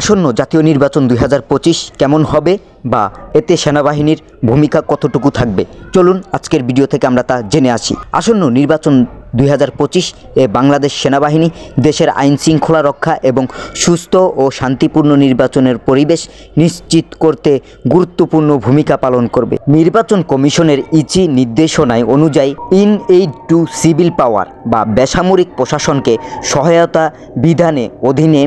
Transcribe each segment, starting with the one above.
আসন্ন জাতীয় নির্বাচন দু হাজার পঁচিশ কেমন হবে বা এতে সেনাবাহিনীর ভূমিকা কতটুকু থাকবে? চলুন আজকের ভিডিও থেকে আমরা তা জেনে আসি। আসন্ন নির্বাচন দুই হাজার পঁচিশ এ বাংলাদেশ সেনাবাহিনী দেশের আইন শৃঙ্খলা রক্ষা এবং সুস্থ ও শান্তিপূর্ণ নির্বাচনের পরিবেশ নিশ্চিত করতে গুরুত্বপূর্ণ ভূমিকা পালন করবে। নির্বাচন কমিশনের ইচি নির্দেশনায় অনুযায়ী in aid to civil power বা বেসামরিক প্রশাসনকে সহায়তা বিধানে অধীনে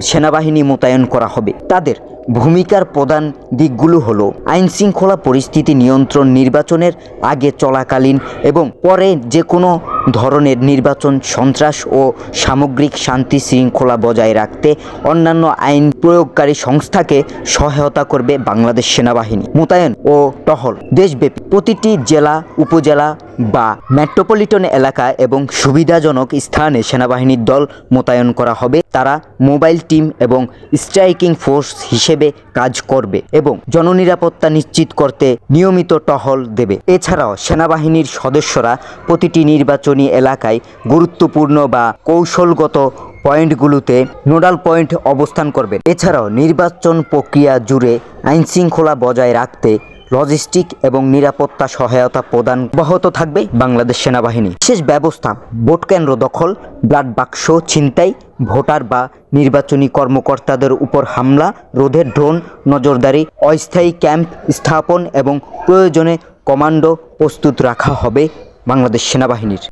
সেনাবাহিনী মোতায়েন করা হবে। তাদের ভূমিকার প্রধান দিকগুলো হলো আইন শৃঙ্খলা পরিস্থিতি নিয়ন্ত্রণ নির্বাচনের আগে চলাকালীন এবং পরে যে কোনো ধরনের নির্বাচন, সন্ত্রাস ও সামগ্রিক শান্তি শৃঙ্খলা বজায় রাখতে অন্যান্য আইন প্রয়োগকারী সংস্থাকে সহায়তা করবে বাংলাদেশ সেনাবাহিনী, মোতায়েন ও টহল। দেশব্যাপী প্রতিটি জেলা, উপজেলা বা মেট্রোপলিটন এলাকা এবং সুবিধাজনক স্থানে সেনাবাহিনীর দল মোতায়েন করা হবে। তারা মোবাইল টিম এবং স্ট্রাইকিং ফোর্স হিসেবে কাজ করবে এবং জননিরাপত্তা নিশ্চিত করতে নিয়মিত টহল দেবে। এছাড়াও সেনাবাহিনীর সদস্যরা প্রতিটি নির্বাচনী এলাকায় গুরুত্বপূর্ণ বা কৌশলগত পয়েন্টগুলোতে নোডাল পয়েন্ট অবস্থান করবে এছাড়াও নির্বাচন প্রক্রিয়া জুড়ে আইনশৃঙ্খলা বজায় রাখতে লজিস্টিক এবং নিরাপত্তা সহায়তা প্রদান অব্যাহত থাকবে বাংলাদেশ সেনাবাহিনী। বিশেষ ব্যবস্থা ভোট কেন্দ্র দখল, ব্লাড বাক্স ছিনতাই ভোটার বা নির্বাচনী কর্মকর্তাদের উপর হামলা রোধের ড্রোন, নজরদারি, অস্থায়ী ক্যাম্প স্থাপন এবং প্রয়োজনে কমান্ডো প্রস্তুত রাখা হবে বাংলাদেশ সেনাবাহিনীর।